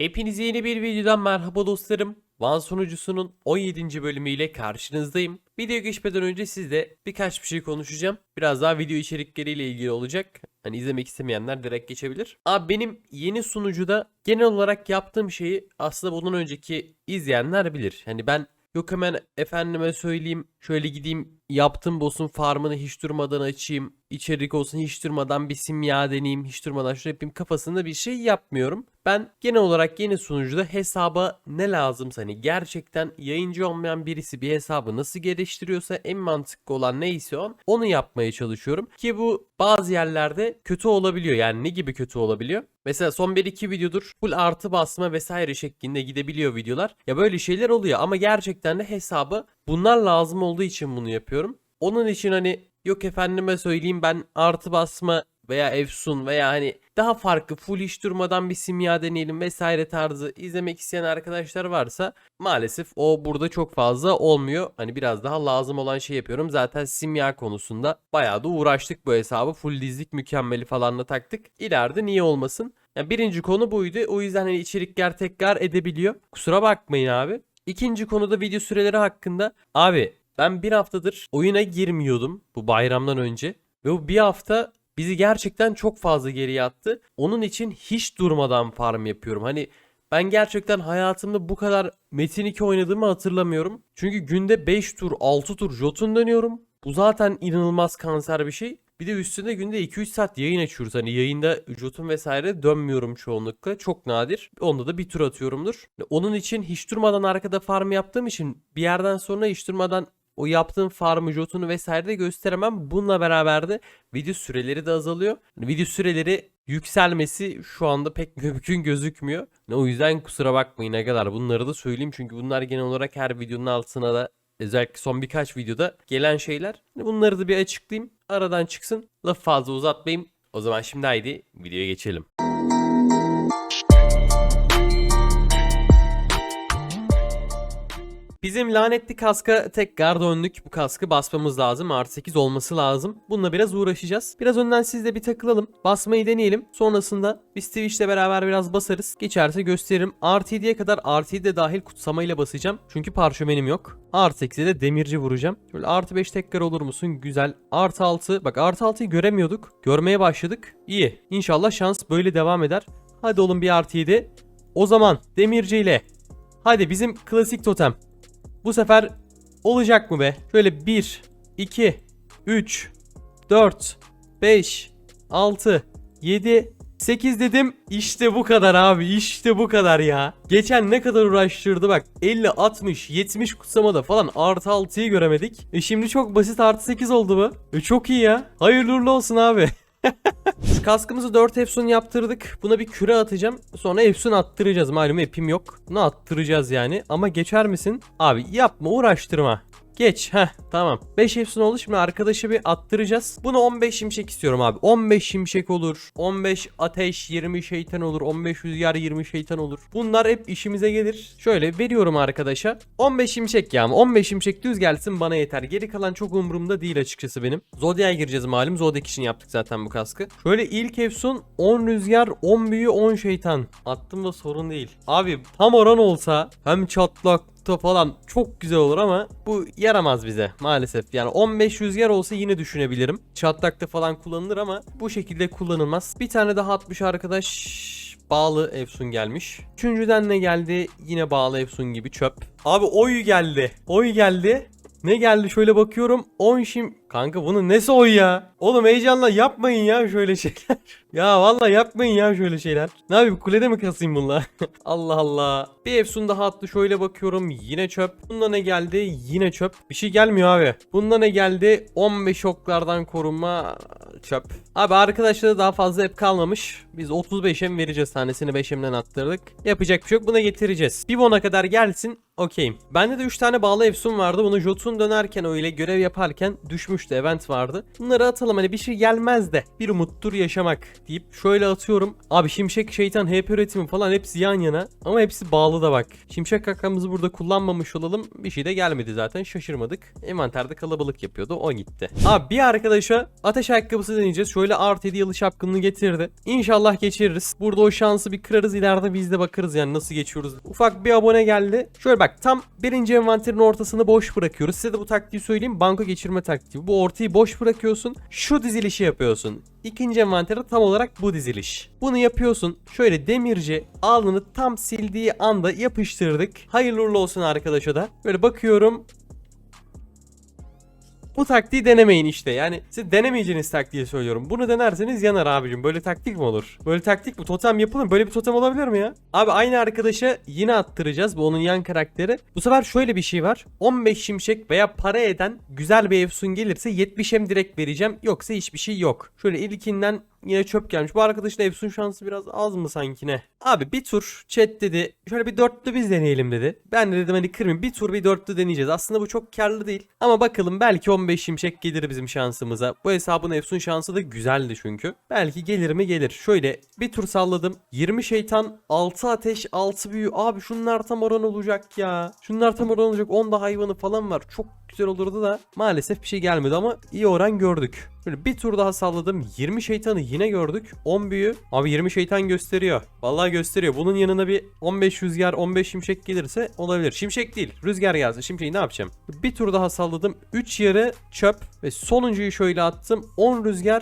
Hepinize yeni bir videodan merhaba dostlarım. Van sunucusunun 17. bölümüyle karşınızdayım. Video geçmeden önce sizle birkaç bir şey konuşacağım. Biraz daha video içerikleriyle ilgili olacak. Hani izlemek istemeyenler direkt geçebilir. Abi benim yeni sunucuda genel olarak yaptığım şeyi aslında bundan önceki izleyenler bilir. Hani ben yok hemen efendime söyleyeyim şöyle gideyim yaptım boss'un farmını hiç durmadan açayım. içerik olsun hiç durmadan bir simya deneyeyim. Hiç durmadan şunu yapayım kafasında bir şey yapmıyorum. Ben genel olarak yeni sunucuda hesaba ne lazımsa hani gerçekten yayıncı olmayan birisi bir hesabı nasıl geliştiriyorsa en mantıklı olan neyse o onu yapmaya çalışıyorum. Ki bu bazı yerlerde kötü olabiliyor. Yani ne gibi kötü olabiliyor? Mesela son 1-2 videodur full artı basma vesaire şeklinde gidebiliyor videolar. Ya böyle şeyler oluyor ama gerçekten de hesabı bunlar lazım olduğu için bunu yapıyorum. Onun için hani yok efendime söyleyeyim ben artı basma veya efsun veya hani daha farklı full iş durmadan bir simya deneyelim vesaire tarzı izlemek isteyen arkadaşlar varsa maalesef o burada çok fazla olmuyor. Hani biraz daha lazım olan şey yapıyorum. Zaten simya konusunda bayağı da uğraştık bu hesabı. Full dizlik mükemmeli falan da taktık. İleride niye olmasın? Yani birinci konu buydu. O yüzden hani içerikler tekrar edebiliyor. Kusura bakmayın abi. İkinci konuda video süreleri hakkında. Abi ben bir haftadır oyuna girmiyordum bu bayramdan önce. Ve bu bir hafta bizi gerçekten çok fazla geriye attı. Onun için hiç durmadan farm yapıyorum. Hani ben gerçekten hayatımda bu kadar Metin 2 oynadığımı hatırlamıyorum. Çünkü günde 5 tur 6 tur Jotun dönüyorum. Bu zaten inanılmaz kanser bir şey. Bir de üstünde günde 2-3 saat yayın açıyoruz. Hani yayında Jotun vesaire dönmüyorum çoğunlukla. Çok nadir. Onda da bir tur atıyorumdur. Onun için hiç durmadan arkada farm yaptığım için bir yerden sonra hiç durmadan o yaptığım farmı, jotunu vesaire de gösteremem. Bununla beraber de video süreleri de azalıyor. Hani Video süreleri yükselmesi şu anda pek mümkün gözükmüyor. Ne O yüzden kusura bakmayın ne kadar bunları da söyleyeyim. Çünkü bunlar genel olarak her videonun altına da özellikle son birkaç videoda gelen şeyler. Hani Bunları da bir açıklayayım. Aradan çıksın. Laf fazla uzatmayayım. O zaman şimdi haydi videoya geçelim. Bizim lanetli kaska tekrar döndük. Bu kaskı basmamız lazım. Artı 8 olması lazım. Bununla biraz uğraşacağız. Biraz önden sizle bir takılalım. Basmayı deneyelim. Sonrasında biz Twitch'le beraber biraz basarız. Geçerse gösteririm. Artı 7'ye kadar artı 7 de dahil kutsamayla basacağım. Çünkü parşömenim yok. Artı 8'e de demirci vuracağım. Şöyle artı 5 tekrar olur musun? Güzel. Artı 6. Bak artı 6'yı göremiyorduk. Görmeye başladık. İyi. İnşallah şans böyle devam eder. Hadi oğlum bir artı 7. O zaman demirciyle. Hadi bizim klasik totem. Bu sefer olacak mı be? Şöyle 1, 2, 3, 4, 5, 6, 7, 8 dedim. İşte bu kadar abi. İşte bu kadar ya. Geçen ne kadar uğraştırdı bak. 50, 60, 70 kutsamada falan artı 6'yı göremedik. E şimdi çok basit artı 8 oldu bu. E çok iyi ya. Hayırlı olsun abi. Kaskımızı 4 Efsun yaptırdık. Buna bir küre atacağım. Sonra Efsun attıracağız. Malum epim yok. Bunu attıracağız yani. Ama geçer misin? Abi yapma uğraştırma. Geç. Heh tamam. 5 Efsun oldu. Şimdi arkadaşı bir attıracağız. Bunu 15 şimşek istiyorum abi. 15 şimşek olur. 15 ateş 20 şeytan olur. 15 rüzgar 20 şeytan olur. Bunlar hep işimize gelir. Şöyle veriyorum arkadaşa. 15 şimşek ya. 15 şimşek düz gelsin bana yeter. Geri kalan çok umurumda değil açıkçası benim. Zodiac'a gireceğiz malum. Zodiac için yaptık zaten bu kaskı. Şöyle ilk Efsun 10 rüzgar 10 büyü 10 şeytan. Attım da sorun değil. Abi tam oran olsa hem çatlak da falan çok güzel olur ama bu yaramaz bize maalesef. Yani 15 rüzgar olsa yine düşünebilirim. Çatlakta falan kullanılır ama bu şekilde kullanılmaz. Bir tane daha atmış arkadaş bağlı Efsun gelmiş. Üçüncüden ne geldi? Yine bağlı Efsun gibi çöp. Abi oy geldi. Oy geldi. Ne geldi şöyle bakıyorum 10 şim Kanka bunun nesi oy ya? Oğlum heyecanla yapmayın ya şöyle şeyler. ya vallahi yapmayın ya şöyle şeyler. Ne yapayım kulede mi kasayım bununla? Allah Allah. Bir Efsun daha attı şöyle bakıyorum yine çöp. Bunda ne geldi? Yine çöp. Bir şey gelmiyor abi. Bunda ne geldi? 15 oklardan korunma çöp. Abi arkadaşlar daha fazla hep kalmamış. Biz 35'e vereceğiz tanesini 5'imden attırdık. Yapacak bir şey yok buna getireceğiz. Bir bona kadar gelsin okeyim. Bende de 3 tane bağlı Efsun vardı. Bunu Jotun dönerken öyle görev yaparken düşmüş olmuştu. Event vardı. Bunları atalım hani bir şey gelmez de bir umuttur yaşamak deyip şöyle atıyorum. Abi Şimşek Şeytan HP üretimi falan hepsi yan yana ama hepsi bağlı da bak. Şimşek kakamızı burada kullanmamış olalım. Bir şey de gelmedi zaten şaşırmadık. Envanterde kalabalık yapıyordu o gitti. Abi bir arkadaşa ateş ayakkabısı deneyeceğiz. Şöyle artı 7 yalı şapkınını getirdi. İnşallah geçiririz. Burada o şansı bir kırarız ileride biz de bakarız yani nasıl geçiyoruz. Ufak bir abone geldi. Şöyle bak tam birinci envanterin ortasını boş bırakıyoruz. Size de bu taktiği söyleyeyim. Banko geçirme taktiği. Bu ortayı boş bırakıyorsun. Şu dizilişi yapıyorsun. İkinci envanterde tam olarak bu diziliş. Bunu yapıyorsun. Şöyle demirci alnını tam sildiği anda yapıştırdık. Hayırlı uğurlu olsun arkadaşa da. Böyle bakıyorum. Bu taktiği denemeyin işte. Yani size denemeyeceğiniz taktiği söylüyorum. Bunu denerseniz yanar abicim. Böyle taktik mi olur? Böyle taktik bu totem yapılır mı? Böyle bir totem olabilir mi ya? Abi aynı arkadaşa yine attıracağız. Bu onun yan karakteri. Bu sefer şöyle bir şey var. 15 şimşek veya para eden güzel bir efsun gelirse 70 hem direkt vereceğim. Yoksa hiçbir şey yok. Şöyle ilkinden Yine çöp gelmiş. Bu arkadaşın Efsun şansı biraz az mı sanki ne? Abi bir tur chat dedi. Şöyle bir dörtlü biz deneyelim dedi. Ben de dedim hani kırmayayım. Bir tur bir dörtlü deneyeceğiz. Aslında bu çok karlı değil. Ama bakalım belki 15 şimşek gelir bizim şansımıza. Bu hesabın Efsun şansı da güzeldi çünkü. Belki gelir mi gelir. Şöyle bir tur salladım. 20 şeytan, 6 ateş, 6 büyü. Abi şunlar tam oran olacak ya. Şunlar tam oran olacak. 10 da hayvanı falan var. Çok güzel olurdu da maalesef bir şey gelmedi ama iyi oran gördük. Böyle bir tur daha salladım. 20 şeytanı yine gördük. 10 büyü. Abi 20 şeytan gösteriyor. Vallahi gösteriyor. Bunun yanına bir 15 rüzgar 15 şimşek gelirse olabilir. Şimşek değil. Rüzgar gelse şimşeği ne yapacağım? Bir tur daha salladım. 3 yarı çöp ve sonuncuyu şöyle attım. 10 rüzgar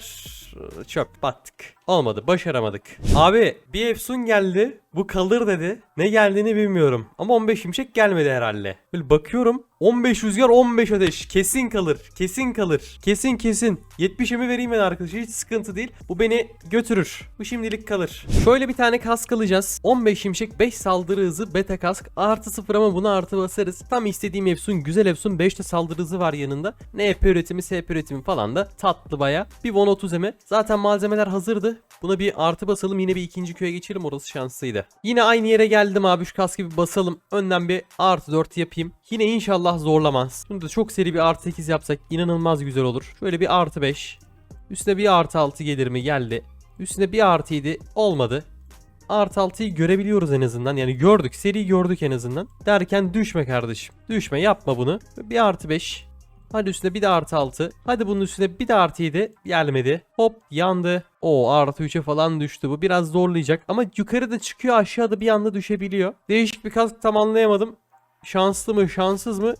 çöp battık. Olmadı başaramadık. Abi bir efsun geldi. Bu kalır dedi. Ne geldiğini bilmiyorum. Ama 15 şimşek gelmedi herhalde. Böyle bakıyorum. 15 rüzgar 15 ateş. Kesin kalır. Kesin kalır. Kesin kesin. 70'imi vereyim ben arkadaşlar. Hiç sıkıntı değil. Bu beni götürür. Bu şimdilik kalır. Şöyle bir tane kask alacağız. 15 şimşek 5 saldırı hızı beta kask. Artı 0 ama buna artı basarız. Tam istediğim efsun. Güzel efsun. 5 de saldırı hızı var yanında. NP üretimi, SP üretimi falan da tatlı baya. Bir 130 eme. Zaten malzemeler hazırdı. Buna bir artı basalım. Yine bir ikinci köye geçelim. Orası şanslıydı. Yine aynı yere geldim abi. Şu kaskı bir basalım. Önden bir artı 4 yapayım. Yine inşallah zorlamaz. Bunu da çok seri bir artı 8 yapsak inanılmaz güzel olur. Şöyle bir artı 5. Üstüne bir artı 6 gelir mi? Geldi. Üstüne bir artı 7 olmadı. Artı 6'yı görebiliyoruz en azından. Yani gördük. Seri gördük en azından. Derken düşme kardeşim. Düşme yapma bunu. Bir artı 5. Hadi üstüne bir de artı 6. Hadi bunun üstüne bir de artı 7. Gelmedi. Hop yandı. O artı 3'e falan düştü bu. Biraz zorlayacak. Ama yukarıda çıkıyor aşağıda bir anda düşebiliyor. Değişik bir kask tam anlayamadım. Şanslı mı şanssız mı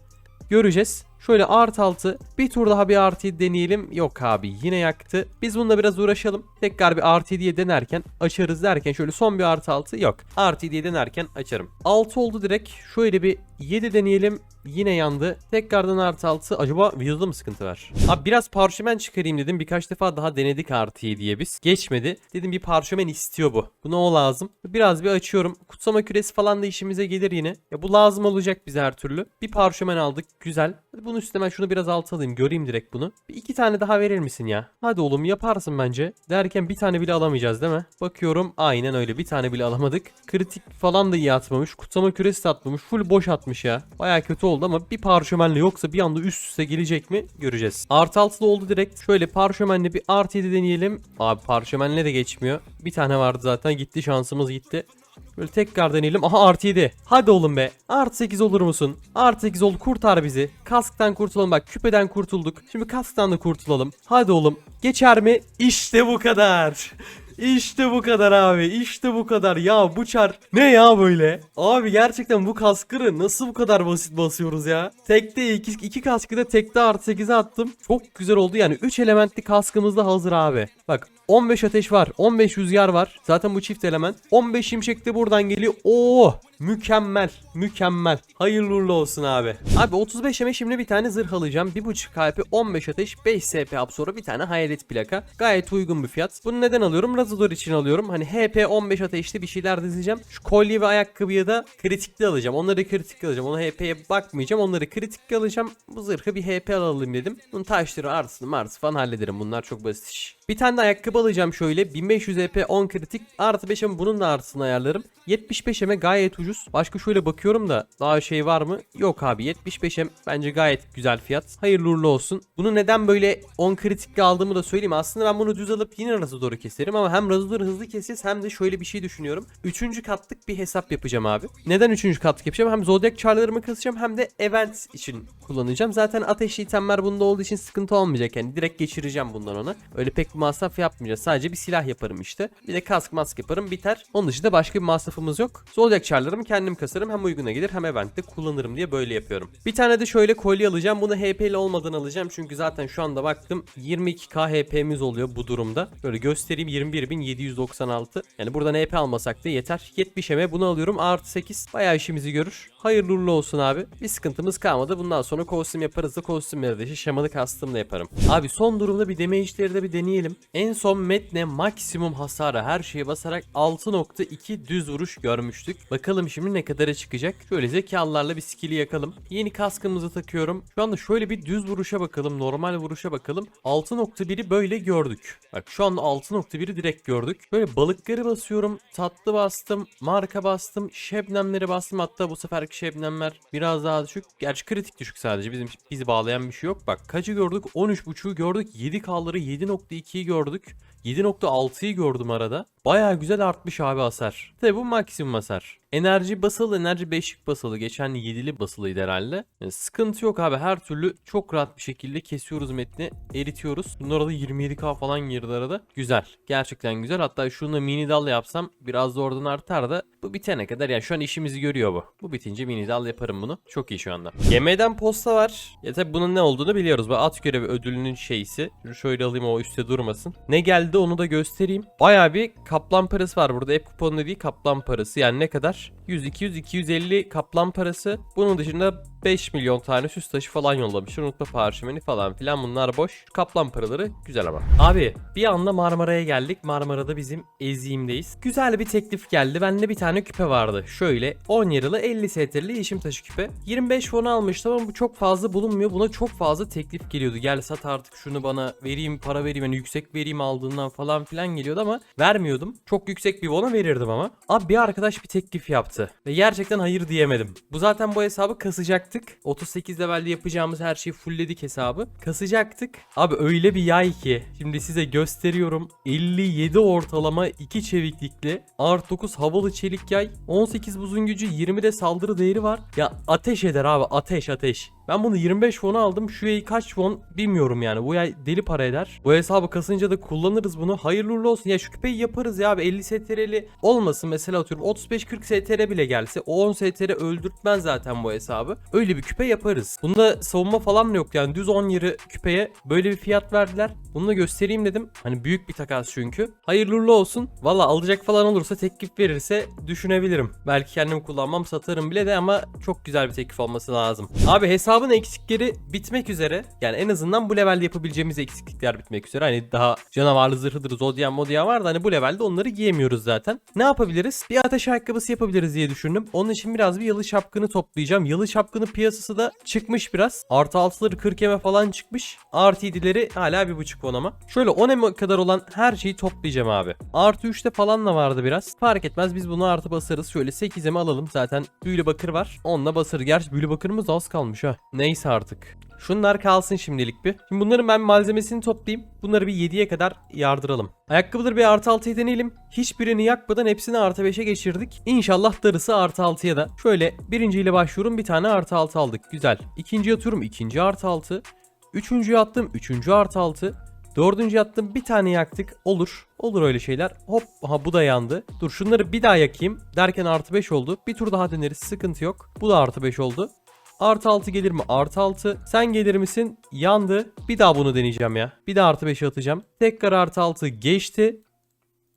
göreceğiz. Şöyle artı 6 bir tur daha bir artı 7 deneyelim. Yok abi yine yaktı. Biz bununla biraz uğraşalım. Tekrar bir artı 7'ye denerken açarız derken şöyle son bir artı 6 yok. Artı 7'ye denerken açarım. 6 oldu direkt. Şöyle bir 7 deneyelim. Yine yandı. Tekrardan artı 6. Acaba videoda mı sıkıntı var? Abi biraz parşömen çıkarayım dedim. Birkaç defa daha denedik artı 7'ye biz. Geçmedi. Dedim bir parşömen istiyor bu. Buna o lazım. Biraz bir açıyorum. Kutsama küresi falan da işimize gelir yine. Ya bu lazım olacak bize her türlü. Bir parşömen aldık. Güzel. Hadi bunun üstüne ben şunu biraz alt alayım. Göreyim direkt bunu. Bir iki tane daha verir misin ya? Hadi oğlum yaparsın bence. Derken bir tane bile alamayacağız değil mi? Bakıyorum. Aynen öyle. Bir tane bile alamadık. Kritik falan da iyi atmamış. Kutsama küresi atmamış. Full boş atmış ya. Baya kötü oldu ama bir parşömenle yoksa bir anda üst üste gelecek mi göreceğiz. Artı altılı oldu direkt. Şöyle parşömenle bir artı 7 deneyelim. Abi parşömenle de geçmiyor. Bir tane vardı zaten gitti şansımız gitti. Böyle tekrar deneyelim. Aha artı 7. Hadi oğlum be. Artı 8 olur musun? Artı 8 ol kurtar bizi. Kasktan kurtulalım bak küpeden kurtulduk. Şimdi kasktan da kurtulalım. Hadi oğlum. Geçer mi? İşte bu kadar. İşte bu kadar abi. İşte bu kadar. Ya bu çar ne ya böyle? Abi gerçekten bu kaskırı nasıl bu kadar basit basıyoruz ya? Tekte iki, iki kaskı da tekte artı 8'e attım. Çok güzel oldu yani. 3 elementli kaskımız da hazır abi. Bak 15 ateş var. 15 rüzgar var. Zaten bu çift element. 15 şimşek de buradan geliyor. Oo! Mükemmel. Mükemmel. Hayırlı uğurlu olsun abi. Abi 35 eme şimdi bir tane zırh alacağım. 1.5 HP 15 ateş 5 SP absorbe bir tane hayalet plaka. Gayet uygun bir fiyat. Bunu neden alıyorum? Razador için alıyorum. Hani HP 15 ateşli bir şeyler dizeceğim. Şu kolye ve ayakkabıyı da kritikli alacağım. Onları kritikli alacağım. Ona HP'ye bakmayacağım. Onları kritikli alacağım. Bu zırhı bir HP alalım dedim. Bunun taşları artısını martısı falan hallederim. Bunlar çok basit iş. Bir tane de ayakkabı alacağım şöyle. 1500 EP 10 kritik. Artı 5 ama bunun da artısını ayarlarım. 75 M'e gayet ucuz. Başka şöyle bakıyorum da daha şey var mı? Yok abi 75 M bence gayet güzel fiyat. Hayırlı uğurlu olsun. Bunu neden böyle 10 kritikle aldığımı da söyleyeyim. Aslında ben bunu düz alıp yine Razodoru keserim ama hem Razodoru hızlı keseceğiz hem de şöyle bir şey düşünüyorum. Üçüncü katlık bir hesap yapacağım abi. Neden üçüncü katlık yapacağım? Hem Zodiac çarlarımı kasacağım hem de event için kullanacağım. Zaten ateşli itemler bunda olduğu için sıkıntı olmayacak. Yani direkt geçireceğim bundan ona. Öyle pek masraf yapmayacağız. Sadece bir silah yaparım işte. Bir de kask mask yaparım biter. Onun dışında başka bir masrafımız yok. Zodiac çarlarımı kendim kasarım. Hem uyguna gelir hem eventte kullanırım diye böyle yapıyorum. Bir tane de şöyle kolye alacağım. Bunu HP ile olmadan alacağım. Çünkü zaten şu anda baktım 22k HP'miz oluyor bu durumda. Böyle göstereyim 21.796. Yani buradan HP almasak da yeter. 70 M bunu alıyorum. Artı 8 bayağı işimizi görür. Hayırlı uğurlu olsun abi. Bir sıkıntımız kalmadı. Bundan sonra kostüm yaparız da kostümleri de işte şamalı kastımla yaparım. Abi son durumda bir damage'leri de bir deneyelim. En son Metne maksimum hasara her şeye basarak 6.2 düz vuruş görmüştük. Bakalım şimdi ne kadara çıkacak. Şöyle zekalılarla bir skill'i yakalım. Yeni kaskımızı takıyorum. Şu anda şöyle bir düz vuruşa bakalım. Normal vuruşa bakalım. 6.1'i böyle gördük. Bak şu anda 6.1'i direkt gördük. Böyle balıkları basıyorum. Tatlı bastım. Marka bastım. Şebnemleri bastım. Hatta bu seferki şebnemler biraz daha düşük. Gerçi kritik düşük sadece. Bizim bizi bağlayan bir şey yok. Bak kaçı gördük? 13.5'u gördük. 7K'ları 7.2'yi gördük. 7.6'yı gördüm arada. Baya güzel artmış abi hasar. Tabi bu maksimum hasar. Enerji basılı, enerji 5'lik basılı. Geçen 7'li basılıydı herhalde. Yani sıkıntı yok abi. Her türlü çok rahat bir şekilde kesiyoruz metni. Eritiyoruz. Bunlar da 27k falan girdi arada. Güzel. Gerçekten güzel. Hatta şunu mini dal yapsam biraz da oradan artar da bu bitene kadar yani şu an işimizi görüyor bu. Bu bitince mini dal yaparım bunu. Çok iyi şu anda. Gemeden posta var. Ya tabi bunun ne olduğunu biliyoruz. Bu at görevi ödülünün şeysi. Şöyle alayım o üstte durmasın. Ne geldi onu da göstereyim. Baya bir kaplan parası var burada. Hep kupon dediği kaplan parası. Yani ne kadar? 100, 200, 250 kaplan parası. Bunun dışında 5 milyon tane süs taşı falan yollamış. Unutma parşömeni falan filan bunlar boş. Kaplan paraları güzel ama. Abi bir anda Marmara'ya geldik. Marmara'da bizim Eziğim'deyiz. Güzel bir teklif geldi. Bende bir tane küpe vardı. Şöyle 10 yarılı 50 STR'li yeşim taşı küpe. 25 fon almıştım ama bu çok fazla bulunmuyor. Buna çok fazla teklif geliyordu. Gel sat artık şunu bana vereyim para vereyim. Yani yüksek vereyim aldığından falan filan geliyordu ama vermiyordum. Çok yüksek bir bona verirdim ama. Abi bir arkadaş bir teklif yaptı. Ve gerçekten hayır diyemedim. Bu zaten bu hesabı kasacaktık. 38 levelde yapacağımız her şeyi fullledik hesabı. Kasacaktık. Abi öyle bir yay ki. Şimdi size gösteriyorum. 57 ortalama 2 çeviklikli. Art 9 havalı çelik yay. 18 buzun gücü 20 de saldırı değeri var. Ya ateş eder abi ateş ateş. Ben bunu 25 fonu aldım. Şu yayı kaç fon bilmiyorum yani. Bu yay deli para eder. Bu hesabı kasınca da kullanırız bunu. Hayırlı uğurlu olsun. Ya şu küpeyi yaparız ya abi. 50 STR'li olmasın mesela atıyorum. 35-40 STR bile gelse o 10 STR öldürtmez zaten bu hesabı. Öyle bir küpe yaparız. Bunda savunma falan da yok yani. Düz 10 yarı küpeye böyle bir fiyat verdiler. Bunu da göstereyim dedim. Hani büyük bir takas çünkü. Hayırlı uğurlu olsun. Valla alacak falan olursa teklif verirse düşünebilirim. Belki kendim kullanmam satarım bile de ama çok güzel bir teklif olması lazım. Abi hesabın eksikleri bitmek üzere. Yani en azından bu levelde yapabileceğimiz eksiklikler bitmek üzere. Hani daha canavarlı zırhıdır, zodyan modyan var da hani bu levelde onları giyemiyoruz zaten. Ne yapabiliriz? Bir ateş ayakkabısı yapabiliriz diye düşündüm. Onun için biraz bir yalı şapkını toplayacağım. Yalı şapkının piyasası da çıkmış biraz. Artı altıları 40 eme falan çıkmış. Artı 7'leri hala 1.5 won ama. Şöyle 10 eme kadar olan her şeyi toplayacağım abi. Artı 3'te falan da vardı biraz. Fark etmez biz bunu artı basarız. Şöyle 8 eme alalım. Zaten büyülü bakır var. Onunla basarız. Gerçi büyülü bakırımız az kalmış ha. Neyse artık. Şunlar kalsın şimdilik bir. Şimdi bunların ben malzemesini toplayayım. Bunları bir 7'ye kadar yardıralım. Ayakkabıları bir artı 6'ya deneyelim. Hiçbirini yakmadan hepsini artı 5'e geçirdik. İnşallah darısı artı 6'ya da. Şöyle birinciyle başlıyorum bir tane artı 6 aldık. Güzel. İkinci atıyorum ikinci artı 6. Üçüncüye attım üçüncü artı 6. Dördüncü attım bir tane yaktık. Olur. Olur öyle şeyler. Hop aha bu da yandı. Dur şunları bir daha yakayım. Derken artı 5 oldu. Bir tur daha deneriz. Sıkıntı yok. Bu da artı 5 oldu. Artı 6 gelir mi? Artı 6. Sen gelir misin? Yandı. Bir daha bunu deneyeceğim ya. Bir daha artı 5'e atacağım. Tekrar artı 6 geçti.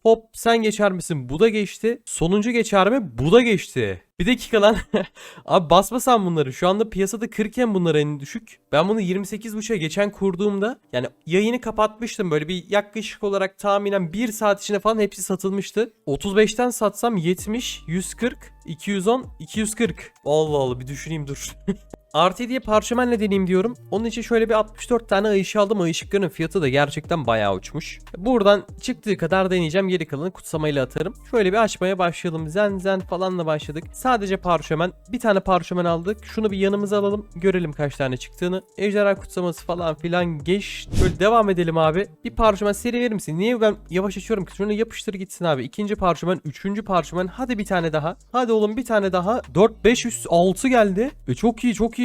Hop sen geçer misin? Bu da geçti. Sonuncu geçer mi? Bu da geçti. Bir dakika lan. Abi basmasam bunları. Şu anda piyasada 40 iken bunlar en düşük. Ben bunu 28.5'a geçen kurduğumda yani yayını kapatmıştım. Böyle bir yaklaşık olarak tahminen 1 saat içinde falan hepsi satılmıştı. 35'ten satsam 70, 140, 210, 240. Allah Allah bir düşüneyim dur. Artı diye parşömenle deneyeyim diyorum. Onun için şöyle bir 64 tane ayışı aldım. Ayışıkların fiyatı da gerçekten bayağı uçmuş. Buradan çıktığı kadar deneyeceğim. Geri kalanı kutsamayla atarım. Şöyle bir açmaya başlayalım. Zen zen falanla başladık. Sadece parşömen. Bir tane parşömen aldık. Şunu bir yanımıza alalım. Görelim kaç tane çıktığını. Ejderha kutsaması falan filan geç. Şöyle devam edelim abi. Bir parşömen seri verir misin? Niye ben yavaş açıyorum ki? Şunu yapıştır gitsin abi. İkinci parşömen, üçüncü parşömen. Hadi bir tane daha. Hadi oğlum bir tane daha. 4, 5, 3, 6 geldi. E çok iyi çok iyi.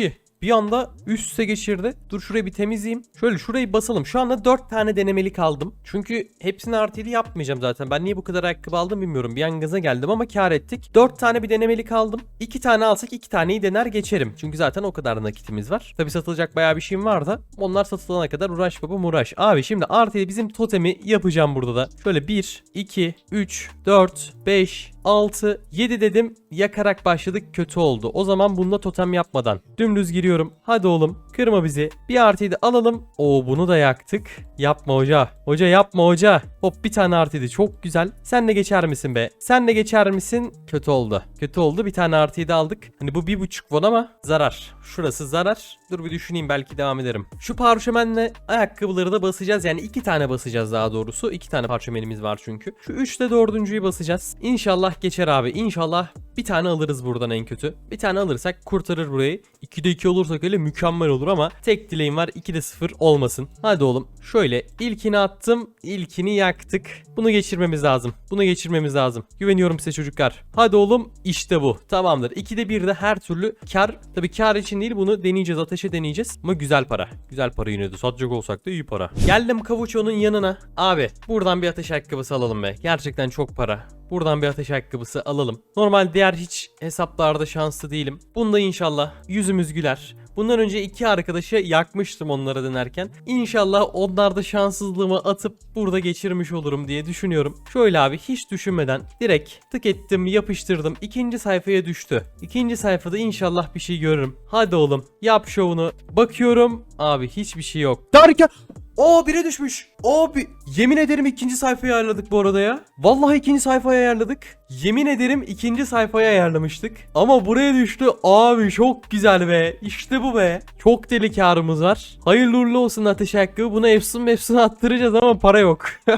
Bir anda üst üste geçirdi. Dur şurayı bir temizleyeyim. Şöyle şurayı basalım. Şu anda 4 tane denemelik aldım. Çünkü hepsini artıyla yapmayacağım zaten. Ben niye bu kadar ayakkabı aldım bilmiyorum. Bir an gaza geldim ama kar ettik. 4 tane bir denemelik aldım. 2 tane alsak 2 taneyi dener geçerim. Çünkü zaten o kadar nakitimiz var. Tabi satılacak bayağı bir şeyim var da. Onlar satılana kadar uğraş baba uğraş. Abi şimdi artıyla bizim totemi yapacağım burada da. Şöyle 1, 2, 3, 4, 5, 6, 7 dedim. Yakarak başladık kötü oldu. O zaman bunda totem yapmadan. Dümdüz giriyorum. Hadi oğlum kırma bizi. Bir artıyı da alalım. Oo bunu da yaktık. Yapma hoca. Hoca yapma hoca. Hop bir tane artıydı. Çok güzel. Sen de geçer misin be? Sen de geçer misin? Kötü oldu. Kötü oldu. Bir tane artıyı da aldık. Hani bu bir buçuk won ama zarar. Şurası zarar. Dur bir düşüneyim belki devam ederim. Şu parşömenle ayakkabıları da basacağız. Yani iki tane basacağız daha doğrusu. İki tane parşömenimiz var çünkü. Şu üçte dördüncüyü basacağız. İnşallah geçer abi. İnşallah bir tane alırız buradan en kötü. Bir tane alırsak kurtarır burayı. 2'de 2 olursak öyle mükemmel olur ama tek dileğim var 2'de 0 olmasın. Hadi oğlum şöyle ilkini attım. ilkini yaktık. Bunu geçirmemiz lazım. Bunu geçirmemiz lazım. Güveniyorum size çocuklar. Hadi oğlum işte bu. Tamamdır. 2'de 1'de her türlü kar. Tabii kar için değil bunu deneyeceğiz. Ateşe deneyeceğiz. Ama güzel para. Güzel para yine de. Satacak olsak da iyi para. Geldim kavuçonun yanına. Abi buradan bir ateş ayakkabısı alalım be. Gerçekten çok para. Buradan bir ateş ayakkabısı alalım. Normal diğer hiç hesaplarda şanslı değilim. Bunda inşallah yüzümüz güler. Bundan önce iki arkadaşı yakmıştım onlara dönerken. İnşallah onlarda şanssızlığımı atıp burada geçirmiş olurum diye düşünüyorum. Şöyle abi hiç düşünmeden direkt tık ettim yapıştırdım. İkinci sayfaya düştü. İkinci sayfada inşallah bir şey görürüm. Hadi oğlum yap şovunu. Bakıyorum abi hiçbir şey yok. Derken o bire düşmüş. Abi yemin ederim ikinci sayfayı ayarladık bu arada ya. Vallahi ikinci sayfayı ayarladık. Yemin ederim ikinci sayfayı ayarlamıştık. Ama buraya düştü. Abi çok güzel be. İşte bu be. Çok deli karımız var. Hayırlı uğurlu olsun ateş ayakkabı. Buna efsun mefsun attıracağız ama para yok.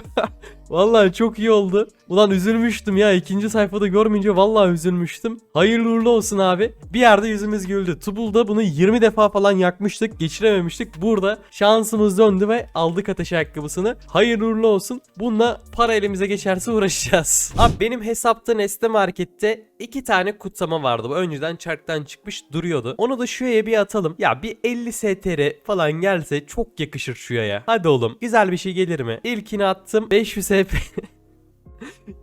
Vallahi çok iyi oldu. Ulan üzülmüştüm ya. ikinci sayfada görmeyince vallahi üzülmüştüm. Hayırlı uğurlu olsun abi. Bir yerde yüzümüz güldü. Tubul'da bunu 20 defa falan yakmıştık. Geçirememiştik. Burada şansımız döndü ve aldık ateş ayakkabısını. Hayırlı uğurlu olsun. Bununla para elimize geçerse uğraşacağız. Abi benim hesapta Nesne Market'te iki tane kutsama vardı. Bu önceden çarktan çıkmış duruyordu. Onu da şuraya bir atalım. Ya bir 50 STR falan gelse çok yakışır şuraya. Hadi oğlum. Güzel bir şey gelir mi? İlkini attım. 500 HP.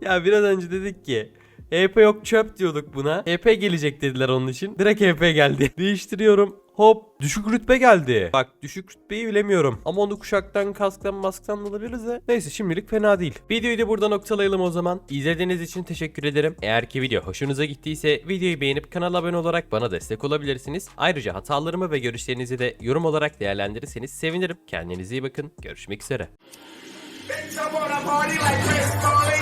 ya biraz önce dedik ki EP yok çöp diyorduk buna. EP gelecek dediler onun için. Direkt EP geldi. Değiştiriyorum. Hop düşük rütbe geldi. Bak düşük rütbeyi bilemiyorum. Ama onu kuşaktan, kasktan, masktan alabiliriz de. Neyse şimdilik fena değil. Videoyu da burada noktalayalım o zaman. İzlediğiniz için teşekkür ederim. Eğer ki video hoşunuza gittiyse videoyu beğenip kanala abone olarak bana destek olabilirsiniz. Ayrıca hatalarımı ve görüşlerinizi de yorum olarak değerlendirirseniz sevinirim. Kendinize iyi bakın. Görüşmek üzere. Bitch, I wanna party like Chris.